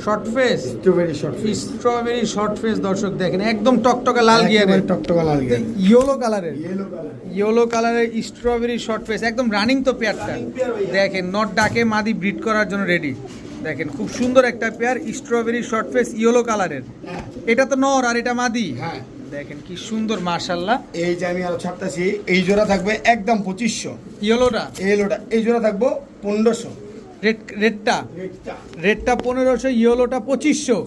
Speaker 2: short face
Speaker 1: strawberry short face
Speaker 2: strawberry short face দর্শক দেখেন একদম টকটকা লাল গিয়ারের
Speaker 1: টকটকা লাল গিয়ার।
Speaker 2: ইয়েলো কালারের
Speaker 1: ইয়েলো কালার
Speaker 2: ইয়েলো কালারের স্ট্রবেরি শর্ট ফেস একদম রানিং তো পেয়ারটা। দেখেন নট ডাকে মাদি ব্রিড করার জন্য রেডি দেখেন খুব সুন্দর একটা pair strawberry short face yellow কালারের এটা তো নর আর এটা মাদি।
Speaker 1: হ্যাঁ।
Speaker 2: দেখেন কি সুন্দর মার্শাল্লাহ
Speaker 1: এই যে আমি আরও ছাপতেছি এই জোড়া থাকবে একদম পঁচিশশো।
Speaker 2: ইয়েলোটা
Speaker 1: এই লোটা এই জোড়া থাকব পনেরোশো।
Speaker 2: রেড রেডটা রেডটা পনেরোশো ইয়েলোটা পঁচিশশো।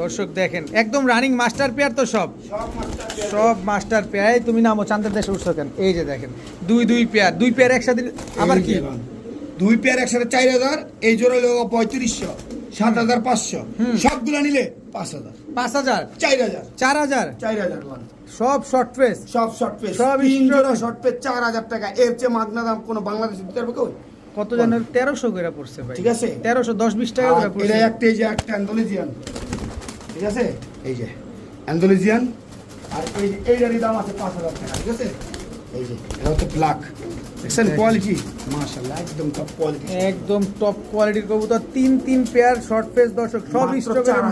Speaker 2: দর্শক দেখেন একদম রানিং মাস্টার পেয়ার তো সব। সব মাস্টার পেয়ার। তুমি নামো চান্দের দেশে উঠছো কেন? এই যে দেখেন দুই দুই পেয়ার। দুই পেয়ার একসাথে আবার কি?
Speaker 1: দুই পেয়ার একসাথে চার হাজার এই জোড়া হলো পঁয়ত্রিশশো সাত হাজার পাঁচশো। সবগুলো নিলে পাঁচ হাজার।
Speaker 2: পাঁচ হাজার?
Speaker 1: চার হাজার।
Speaker 2: চার হাজার?
Speaker 1: চার হাজার
Speaker 2: সব শর্ট ফেস
Speaker 1: সব শর্ট পেজ
Speaker 2: সব
Speaker 1: শর্ট পেজ চার হাজার টাকা। এর চেয়ে মাগনা দাম কোনো বাংলাদেশে দিতে পারবে কেউ
Speaker 2: কত জনের তেরোশো করে পড়ছে ভাই।
Speaker 1: ঠিক আছে।
Speaker 2: তেরোশো দশ বিশ টাকা করে পড়ছে।
Speaker 1: এটা একটা এই যে একটা অ্যান্ডোলিজিয়ান। ঠিক আছে? এই যে অ্যান্ডোলিজিয়ান। আর এই যে এইটারই দাম আছে পাঁচ হাজার টাকা ঠিক আছে? এই যে এটা হচ্ছে ব্ল্যাক। দেখছেন কোয়ালিটি মাশাআল্লাহ একদম টপ কোয়ালিটি
Speaker 2: একদম টপ কোয়ালিটির কবুতর। তিন তিন পেয়ার শর্ট ফেস দর্শক সব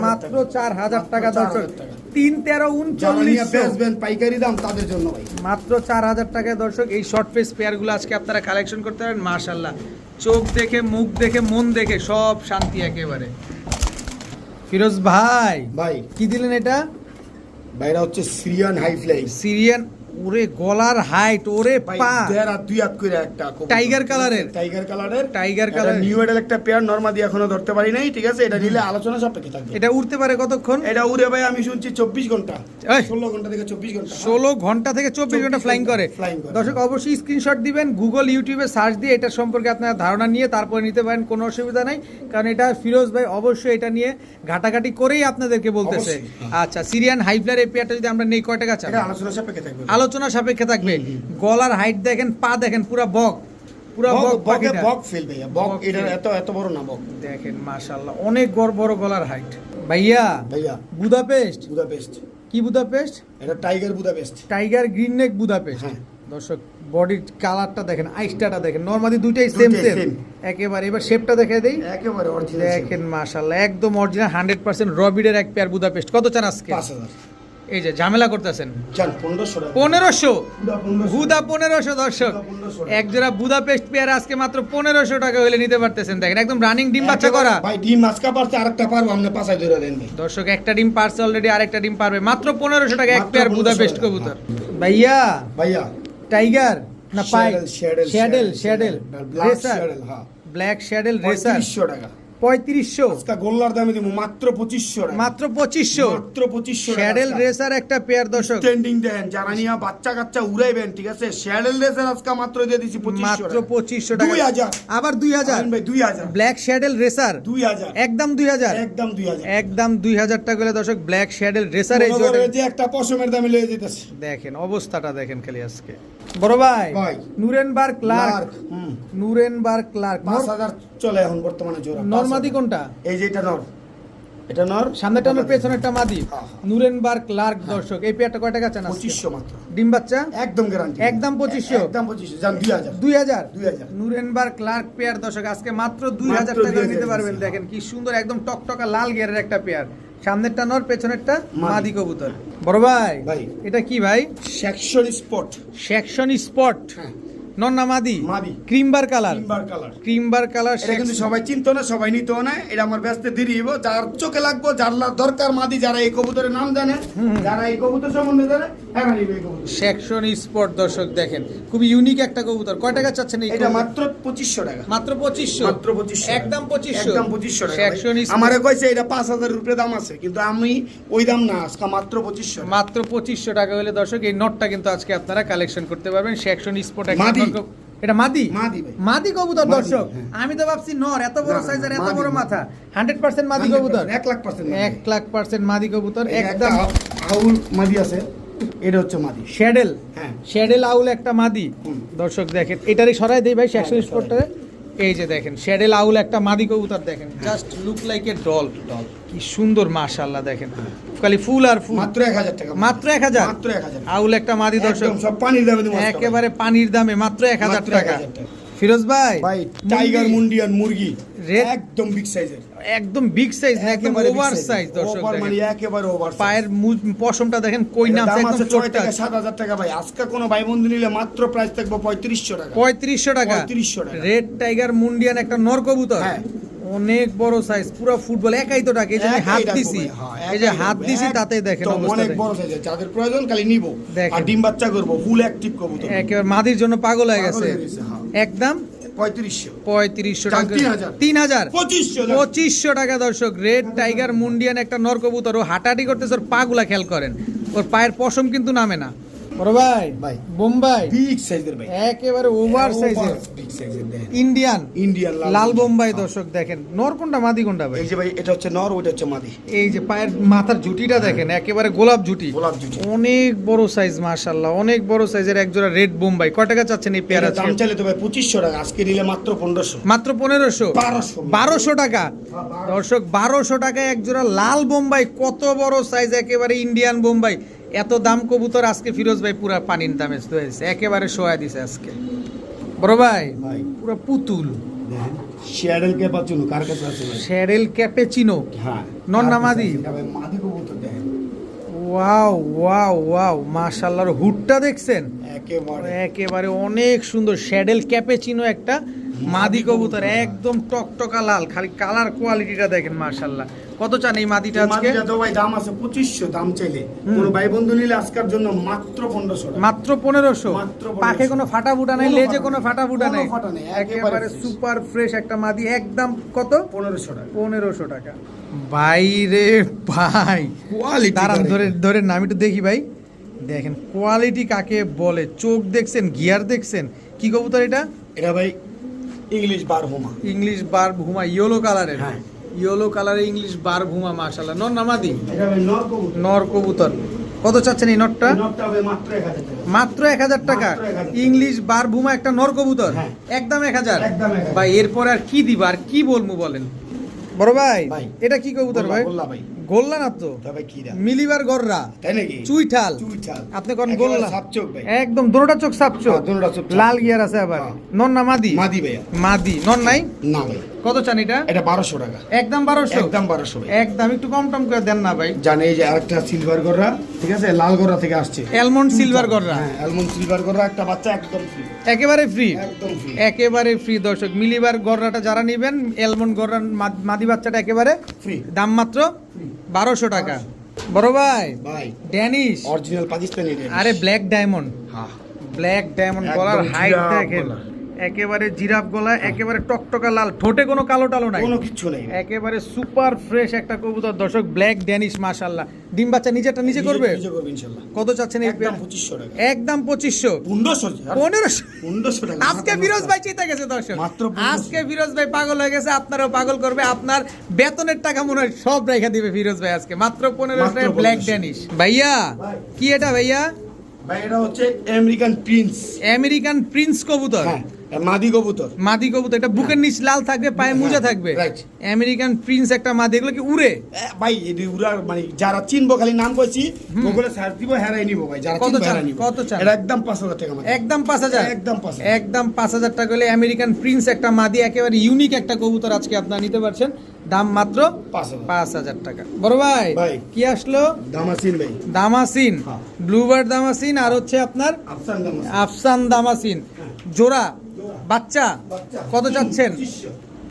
Speaker 1: মাত্র 4,000 টাকা।
Speaker 2: চার হাজার
Speaker 1: মাত্র
Speaker 2: টাকা
Speaker 1: 4,000
Speaker 2: দর্শক।
Speaker 1: টাকা।
Speaker 2: তিন তেরো
Speaker 1: যারা
Speaker 2: উনচল্লিশ
Speaker 1: বেচবেন পাইকারি দাম তাদের জন্য ভাই।
Speaker 2: মাত্র চার হাজার টাকায় দর্শক এই শর্ট ফেস পেয়ারগুলো আজকে আপনারা কালেকশন করতে পারেন মার্শাল্লাহ চোখ দেখে মুখ দেখে মন দেখে সব শান্তি একেবারে। ফিরোজ ভাই
Speaker 1: ভাই।
Speaker 2: কি দিলেন এটা?
Speaker 1: ভাইরা হচ্ছে সিরিয়ান হাই ফ্লাই
Speaker 2: সিরিয়ান ওরে গলার হাইট ওরে পা।
Speaker 1: দেড় আর দুই হাত করে একটা
Speaker 2: টাইগার কালারের?
Speaker 1: টাইগার কালারের
Speaker 2: টাইগার
Speaker 1: এটা
Speaker 2: কালারের?
Speaker 1: নিউ এডেল একটা পেয়ার নরমাদি এখনও ধরতে পারি নাই ঠিক আছে? এটা নিলে আলোচনা সাপেক্ষে থাকবে।
Speaker 2: এটা উঠতে পারে কতক্ষণ?
Speaker 1: এটা উড়ে ভাই আমি শুনছি চব্বিশ
Speaker 2: ঘণ্টা।
Speaker 1: ষোলো ঘণ্টা থেকে চব্বিশ ঘণ্টা।
Speaker 2: ষোলো ঘণ্টা থেকে চব্বিশ
Speaker 1: ঘণ্টা
Speaker 2: ফ্লাইং করে। দর্শক অবশ্যই স্ক্রিনশট দিবেন গুগল ইউটিউবে সার্চ দিয়ে এটার সম্পর্কে আপনারা ধারণা নিয়ে তারপরে নিতে পারেন কোনো অসুবিধা নাই। কারণ এটা ফিরোজ ভাই অবশ্যই এটা নিয়ে ঘাটাঘাটি করেই আপনাদেরকে বলতেছে।
Speaker 1: হ্যাঁ।
Speaker 2: আচ্ছা সিরিয়ান হাইফ্লার এই পেয়ারটা যদি আমরা নেই কয় টাকা চান?
Speaker 1: এটা আলোচনা সাপেক্ষে থাকবে।
Speaker 2: আলোচনা সাপেক্ষে থাকবে গলার হাইট দেখেন পা দেখেন পুরা বক পুরা বক
Speaker 1: বক- বকে বক ফেল ভাইয়া বক
Speaker 2: বক
Speaker 1: এটা এত এত বড় না বক।
Speaker 2: দেখেন মাশাল্লাহ অনেক বড় বড় গলার হাইট ভাইয়া
Speaker 1: ভাইয়া।
Speaker 2: বুদাপেস্ট?
Speaker 1: বুদাপেস্ট।
Speaker 2: কি বুদাপেস্ট?
Speaker 1: এটা tiger Budapest.
Speaker 2: Tiger green neck Budapest.
Speaker 1: হ্যাঁ।
Speaker 2: দর্শক বডির কালারটা দেখেন আইসটাটা দেখেন নরমালি দুইটাই সেম সেম একেবারে এবার শেপটা দেখে দেই।
Speaker 1: একেবারে অরিজিনাল
Speaker 2: দেখেন একদম অরিজিনাল হান্ড্রেড পার্সেন্ট রবিডের এক পেয়ার বুদাপেস্ট। কত চান আজকে? এই যে ঝামেলা করতেছেন।
Speaker 1: পনেরোশো বুদা পনেরোশো।
Speaker 2: বুদা দর্শক।
Speaker 1: বুদা 1500
Speaker 2: এক জোড়া বুদাপেস্ট পেয়ার আজকে মাত্র পনেরোশো টাকা হলে নিতে পারতেছেন। দেখেন একদম রানিং ডিম বাচ্চা করা।
Speaker 1: ভাই ডিম আজকা পারছে আরেকটা পারব আপনি পাঁচাই ধরে দেন
Speaker 2: দর্শক একটা ডিম পারছে অলরেডি আরেকটা ডিম পারবে। মাত্র পনেরোশো টাকা এক পেয়ার
Speaker 1: 1500
Speaker 2: বুদাপেস্ট
Speaker 1: টাকা,
Speaker 2: কবুতর। ভাইয়া?
Speaker 1: ভাইয়া।
Speaker 2: টাইগার? না পাই
Speaker 1: শ্যাডেল
Speaker 2: শ্যাডেল শ্যাডেল
Speaker 1: ব্ল্যাক শ্যাডেল হ্যাঁ।
Speaker 2: ব্ল্যাক শ্যাডেল রেসার
Speaker 1: টাকা।
Speaker 2: পঁয়ত্রিশশো।
Speaker 1: গোল্লার দামে দিব মাত্র পঁচিশশো
Speaker 2: মাত্র পঁচিশশো।
Speaker 1: মাত্র পঁচিশশো
Speaker 2: শ্যাডেল রেসার একটা পেয়ার দর্শক।
Speaker 1: ট্রেন্ডিং দেন যারা নিয়ে বাচ্চা কাচ্চা উড়াইবেন ঠিক আছে? শ্যাডেল রেসের আজকে মাত্র দিয়ে দিছি পঁচিশশো টাকা। দুই হাজার।
Speaker 2: আবার দুই হাজার।
Speaker 1: ভাই দুই হাজার।
Speaker 2: ব্ল্যাক শ্যাডেল রেসার
Speaker 1: দুই হাজার।
Speaker 2: একদম দুই হাজার।
Speaker 1: একদম দুই হাজার।
Speaker 2: একদম দুই হাজার টাকা হলে দর্শক ব্ল্যাক শ্যাডেল রেসার এই জোড়া
Speaker 1: করে যে একটা পশমের দামে লয়ে যেতেছে।
Speaker 2: দেখেন অবস্থাটা দেখেন খালি আজকে। বড় ভাই। Nuremberg lark. Nuremberg lark.
Speaker 1: পাঁচ হাজার চলে এখন বর্তমানে জোড়া। হাজার।
Speaker 2: কোনটা?
Speaker 1: এই যে এটা নর। এটা নর?
Speaker 2: সামনেটা আমার পেছনেরটা মাদি।
Speaker 1: হ্যাঁ।
Speaker 2: নুরেনবার ক্লার্ক দর্শক। এই পেয়ারটা কয় টাকা চান আজকে?
Speaker 1: পঁচিশশো মাত্র।
Speaker 2: ডিম বাচ্চা?
Speaker 1: একদম গ্যারান্টি
Speaker 2: একদম 2500?
Speaker 1: একদম পঁচিশশো। যান দুই হাজার।
Speaker 2: দুই হাজার?
Speaker 1: 2000
Speaker 2: নুরেনবার ক্লার্ক পেয়ার দর্শক আজকে মাত্র দুই
Speaker 1: মাত্র
Speaker 2: হাজার টাকা
Speaker 1: 2000
Speaker 2: নিতে পারবেন। দেখেন কি সুন্দর একদম টকটকা লাল গিয়ারের একটা পেয়ার। সামনেরটা নর পেছনেরটা
Speaker 1: মাদি।
Speaker 2: মাদি কবুতর। বড় ভাই
Speaker 1: ভাই।
Speaker 2: এটা কি ভাই?
Speaker 1: সেকশন স্পট
Speaker 2: সেকশন স্পট
Speaker 1: হ্যাঁ।
Speaker 2: নন না মাদি?
Speaker 1: মাদি।
Speaker 2: Cream bar colour. Cream bar colour.
Speaker 1: এটা কিন্তু সবাই চিনতো না সবাই নিত না। এটা আমার ব্যস্ত যার চোখে লাগবো যার দরকার মাদি যারা এই কবুতরের নাম জানে যারা এই কবুতর সম্বন্ধে জানে হ্যাঁ নিবে এই কবুতর।
Speaker 2: সেকশন স্পট দর্শক দেখেন। খুবই ইউনিক একটা কবুতর। কয় টাকা চাচ্ছেন এই
Speaker 1: এটা মাত্র পঁচিশশো টাকা।
Speaker 2: মাত্র
Speaker 1: মাত্র
Speaker 2: একদম
Speaker 1: একদম টাকা।
Speaker 2: সেকশন
Speaker 1: আমারে কইছে এটা পাঁচ হাজার রুপিয়া দাম আছে। কিন্তু আমি ওই দাম না আজকে মাত্র পঁচিশশো
Speaker 2: মাত্র পঁচিশশো টাকা হলে দর্শক এই নটটা কিন্তু আজকে আপনারা কালেকশন করতে পারবেন। সেকশন স্পট এটা মাদি?
Speaker 1: মাদি ভাই।
Speaker 2: মাদি কবুতর দর্শক।
Speaker 1: হ্যাঁ।
Speaker 2: আমি তো ভাবছি নর এত বড় সাইজের এত বড় মাথা। হান্ড্রেড পার্সেন্ট মাদি কবুতর।
Speaker 1: এক লাখ পার্সেন্ট
Speaker 2: লাখ পার্সেন্ট মাদি কবুতর একদম।
Speaker 1: আউল মাদি আছে এটা হচ্ছে মাদি।
Speaker 2: শ্যাডেল
Speaker 1: হ্যাঁ।
Speaker 2: শ্যাডেল আউল একটা মাদি। দর্শক দেখেন এটারই সরাই দেই ভাই শেষ এই যে দেখেন শ্যাডেল আউল একটা মাদি কবুতর দেখেন। Just look like a doll
Speaker 1: doll.
Speaker 2: কি সুন্দর মাশাআল্লাহ দেখেন। খালি ফুল আর ফুল।
Speaker 1: মাত্র এক হাজার টাকা।
Speaker 2: মাত্র এক হাজার?
Speaker 1: মাত্র এক হাজার।
Speaker 2: আউল একটা মাদি দর্শক।
Speaker 1: সব পানির দামে
Speaker 2: একেবারে পানির দামে মাত্র এক হাজার টাকা।
Speaker 1: 1000 টাকা।
Speaker 2: ফিরোজ ভাই
Speaker 1: ভাই টাইগার
Speaker 2: মুরগি
Speaker 1: মুন্ডিয়ান মুরগি
Speaker 2: Red-
Speaker 1: একদম বিগ সাইজের
Speaker 2: একদম বিগ সাইজ একদম ওভার সাইজ দর্শক
Speaker 1: মানে একেবারে ওভার
Speaker 2: পায়ের পশমটা দেখেন কই
Speaker 1: দাম
Speaker 2: একদম চোটটা
Speaker 1: থেকে সাত হাজার টাকা ভাই। আজকে কোনো ভাই বন্ধু নিলে মাত্র প্রাইস থাকব পঁয়ত্রিশশো টাকা।
Speaker 2: পঁয়ত্রিশশো টাকা।
Speaker 1: 3500 টাকা।
Speaker 2: রেড টাইগার মুন্ডিয়ান একটা নর কবুতর।
Speaker 1: হ্যাঁ।
Speaker 2: অনেক বড় সাইজ পুরো ফুটবল একাই তো ডাকে। এই যে হাত দিছি।
Speaker 1: হ্যাঁ,
Speaker 2: এই যে হাত। দিছি তাতে দেখেন অবস্থা
Speaker 1: অনেক বড় সাইজের যাদের প্রয়োজন খালি নিব। আর ডিম বাচ্চা করব ফুল অ্যাক্টিভ কবুতর।
Speaker 2: একেবারে মাদির জন্য পাগল হয়ে গেছে।
Speaker 1: হয়ে গেছে, হ্যাঁ।
Speaker 2: একদম
Speaker 1: পঁয়ত্রিশশো।
Speaker 2: পঁয়ত্রিশশো টাকা।
Speaker 1: তিন হাজার। পঁচিশশো টাকা।
Speaker 2: দর্শক রেড টাইগার মুন্ডিয়ান একটা নরকবুতর ও হাঁটাহাঁটি করতেছে ওর পাগুলা খেয়াল করেন। ওর পায়ের পশম কিন্তু নামে না। বড় ভাই
Speaker 1: ভাই।
Speaker 2: বোম্বাই।
Speaker 1: বিগ সাইজের ভাই।
Speaker 2: একেবারে ওভার সাইজের
Speaker 1: বিগ সাইজের দেখেন
Speaker 2: ইন্ডিয়ান
Speaker 1: ইন্ডিয়ান
Speaker 2: লাল বোম্বাই। দর্শক দেখেন। নর কোনটা মাদি কোনটা ভাই?
Speaker 1: এই যে ভাই এটা হচ্ছে নর হচ্ছে মাদি।
Speaker 2: এই যে পায়ের মাথার ঝুটিটা দেখেন একেবারে গোলাপ ঝুটি।
Speaker 1: গোলাপ জুটি
Speaker 2: অনেক বড় সাইজ মাশাল্লাহ অনেক বড় সাইজের এক জোড়া রেড বোম্বাই। কয় টাকা চাচ্ছেন এই পেয়ারা
Speaker 1: দাম চাইলে তো ভাই পঁচিশশো টাকা আজকে নিলে মাত্র পনেরোশো।
Speaker 2: মাত্র পনেরোশো?
Speaker 1: 1200
Speaker 2: বারোশো টাকা? দর্শক বারোশো টাকায় এক জোড়া লাল বোম্বাই। কত বড় সাইজ একেবারে ইন্ডিয়ান বোম্বাই। এত দাম কবুতর আজকে ফিরোজ ভাই পুরা পানির দামে হয়েছে একেবারে সোয়া দিছে আজকে। বড় ভাই পুরো পুতুল।
Speaker 1: শিয়াডেল কে পাচ্ছেন কার কাছে আছে ভাই?
Speaker 2: ক্যাপেচিনো
Speaker 1: হ্যাঁ।
Speaker 2: নর না মাদি?
Speaker 1: কবুতর দেখেন।
Speaker 2: ওয়াও ওয়াও ওয়াও মাশাল্লাহর হুডটা দেখছেন?
Speaker 1: একেবারে।
Speaker 2: একেবারে অনেক সুন্দর। শ্যাডেল ক্যাপেচিনো একটা মাদি কবুতর একদম টকটকা লাল খালি কালার কোয়ালিটিটা দেখেন মাশাল্লাহ কত চান এই মাদিটা আজকে?
Speaker 1: ভাই দাম আছে পঁচিশশো দাম চাইলে। কোনো ভাই বন্ধু নিলে আজকের জন্য মাত্র পনেরোশো টাকা।
Speaker 2: মাত্র পনেরোশো?
Speaker 1: মাত্র 1500
Speaker 2: পাখে কোনো ফাটা ফুটা নাই লেজে কোনো। ফাটা ফুটা নাই।
Speaker 1: একেবারে
Speaker 2: সুপার ফ্রেশ একটা মাদি একদম কত?
Speaker 1: পনেরোশো টাকা।
Speaker 2: পনেরোশো টাকা। ভাই রে ভাই।
Speaker 1: কোয়ালিটি
Speaker 2: দাঁড়ান ধরে ধরে না আমি একটু দেখি ভাই। দেখেন কোয়ালিটি কাকে বলে? চোখ দেখছেন গিয়ার দেখছেন? কি কবুতর এটা?
Speaker 1: এটা ভাই ইংলিশ বার হোমা।
Speaker 2: ইংলিশ বার ভুমা ইয়েলো কালারের।
Speaker 1: হ্যাঁ।
Speaker 2: ইয়েলো কালারের ইংলিশ বার ভুমা মাশাল্লাহ নর নামাদি?
Speaker 1: এটা নর কবুতর।
Speaker 2: কত চাচ্ছেন এই নটটা
Speaker 1: মাত্র এক হাজার টাকা।
Speaker 2: মাত্র এক হাজার টাকা?
Speaker 1: মাত্র 1000
Speaker 2: ইংলিশ বার ভুমা একটা নর কবুতর?
Speaker 1: হ্যাঁ।
Speaker 2: একদম এক হাজার? ভাই এরপরে আর কি দিবা আর কি বলব বলেন? বড় ভাই
Speaker 1: ভাই।
Speaker 2: এটা কি কবুতর ভাই।
Speaker 1: গোল্লা
Speaker 2: না তো?
Speaker 1: তবে কি
Speaker 2: মিলিবার গররা।
Speaker 1: তাই নাকি?
Speaker 2: চুইঠাল।
Speaker 1: চুইঠাল।
Speaker 2: আপনি কোন গোল্লা?
Speaker 1: সাপচোক ভাই।
Speaker 2: একদম দোনোটা চোখ সাপ চোখ
Speaker 1: হ্যাঁ, দোনোটা চোখ
Speaker 2: লাল গিয়ার আছে আবার।
Speaker 1: হ্যাঁ।
Speaker 2: নন না মাদি?
Speaker 1: মাদি ভাই
Speaker 2: মাদি নন নাই
Speaker 1: না ভাই।
Speaker 2: কত চান এটা?
Speaker 1: এটা বারোশো টাকা।
Speaker 2: একদম বারোশো?
Speaker 1: একদম বারোশো
Speaker 2: একদম একটু কম টম করে দেন না ভাই।
Speaker 1: জানে এই যে আরেকটা সিলভার গররা ঠিক আছে? লাল গররা থেকে আসছে।
Speaker 2: অ্যালমন্ড সিলভার গররা
Speaker 1: হ্যাঁ অ্যালমন্ড সিলভার গররা একটা বাচ্চা একদম ফ্রি
Speaker 2: একেবারে ফ্রি
Speaker 1: একদম ফ্রি
Speaker 2: একেবারে ফ্রি দর্শক। মিলিবার গররাটা যারা নেবেন অ্যালমন্ড গররার মা- মাদি বাচ্চাটা একেবারে
Speaker 1: ফ্রি
Speaker 2: দাম মাত্র বারোশো টাকা। বড় ভাই
Speaker 1: ভাই।
Speaker 2: ড্যানিশ
Speaker 1: অরিজিনাল পাকিস্তানি
Speaker 2: আরে ব্ল্যাক ডায়মন্ড
Speaker 1: হ্যাঁ
Speaker 2: ব্ল্যাক ডায়মন্ড গলার হাইট দেখেন। একেবারে জিরাফ গলা একেবারে টকটকা লাল ঠোঁটে কোনো কালো টালো নাই।
Speaker 1: কোনো কিছু নেই।
Speaker 2: একেবারে সুপার ফ্রেশ একটা কবুতর দর্শক ব্ল্যাক ড্যানিশ মাশাল্লাহ ডিম বাচ্চা নিজেরটা নিচে করবে?
Speaker 1: নিজে করবে ইনশাআল্লাহ।
Speaker 2: কত চাচ্ছেন এই
Speaker 1: একদম পঁচিশশো টাকা।
Speaker 2: একদম পঁচিশশো।
Speaker 1: পনেরোশো
Speaker 2: পনেরোশো?
Speaker 1: পনেরোশো টাকা।
Speaker 2: আজকে ফিরোজ ভাই চিন্তা গেছে দর্শক।
Speaker 1: মাত্র
Speaker 2: আজকে ফিরোজ ভাই পাগল হয়ে গেছে আপনারও পাগল করবে। আপনার বেতনের টাকা মনে হয় সব রেখে দিবে ফিরোজ ভাই আজকে। মাত্র পনেরোশো
Speaker 1: মাত্র
Speaker 2: টাকা ব্ল্যাক ড্যানিশ। ভাইয়া কি এটা ভাইয়া?
Speaker 1: ভাই এটা হচ্ছে আমেরিকান প্রিন্স।
Speaker 2: আমেরিকান প্রিন্স কবুতর।
Speaker 1: হ্যাঁ। মাদি কবুতর।
Speaker 2: মাদি কবুতর এটা বুকের নিচ লাল থাকবে পায়ে
Speaker 1: হ্যাঁ,
Speaker 2: মোজা থাকবে। আমেরিকান প্রিন্স একটা মাদি এগুলো কি উড়ে?
Speaker 1: ভাই এটি উড়ার মানে যারা চিনবো খালি নাম কইছি ওগুলো সার দিব হেরাই নিব ভাই যারা
Speaker 2: কত চান? কত চান?
Speaker 1: এটা একদম পাঁচ হাজার টাকা মানে
Speaker 2: একদম পাঁচ হাজার?
Speaker 1: একদম পাঁচ হাজার।
Speaker 2: একদম পাঁচ হাজার টাকা হলে আমেরিকান প্রিন্স একটা মাদি একেবারে ইউনিক একটা কবুতর আজকে আপনারা নিতে পারছেন। দাম মাত্র
Speaker 1: পাঁচ হাজার।
Speaker 2: টাকা। বড় ভাই। কি আসলো?
Speaker 1: দামাসিন ভাই।
Speaker 2: দামাসিন।
Speaker 1: হ্যাঁ।
Speaker 2: ব্লুবার্ড দামাসিন আর হচ্ছে আপনার
Speaker 1: আফসান দামাসিন।
Speaker 2: আফসান দামাসিন। জোড়া বাচ্চা। কত চাচ্ছেন?
Speaker 1: পঁচিশশো।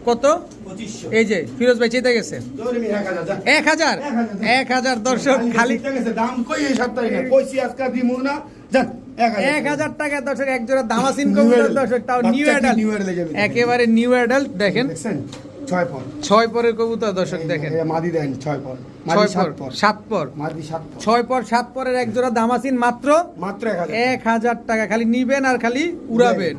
Speaker 2: কত এই যে ফিরোজ ভাই চেতে গেছে।
Speaker 1: এক হাজার।
Speaker 2: এক হাজার? দর্শক খালি
Speaker 1: এক হাজার।
Speaker 2: টাকা দর্শক এক জোড়া দামাসিন কবুতর দর্শক তাও নিউ অ্যাডাল্ট একেবারে নিউ অ্যাডাল্ট দেখেন।
Speaker 1: ছয় পর।
Speaker 2: ছয় পরের কবুতর দর্শক দেখেন।
Speaker 1: মাদি দেন ছয় পর।
Speaker 2: ছয়
Speaker 1: সাত
Speaker 2: পর।
Speaker 1: পর
Speaker 2: সাত পর।
Speaker 1: মাদি সাত
Speaker 2: ছয় পর সাত পরের এক জোড়া দামাসিন মাত্র
Speaker 1: মাত্র
Speaker 2: এক হাজার। টাকা। খালি নিবেন আর খালি উড়াবেন।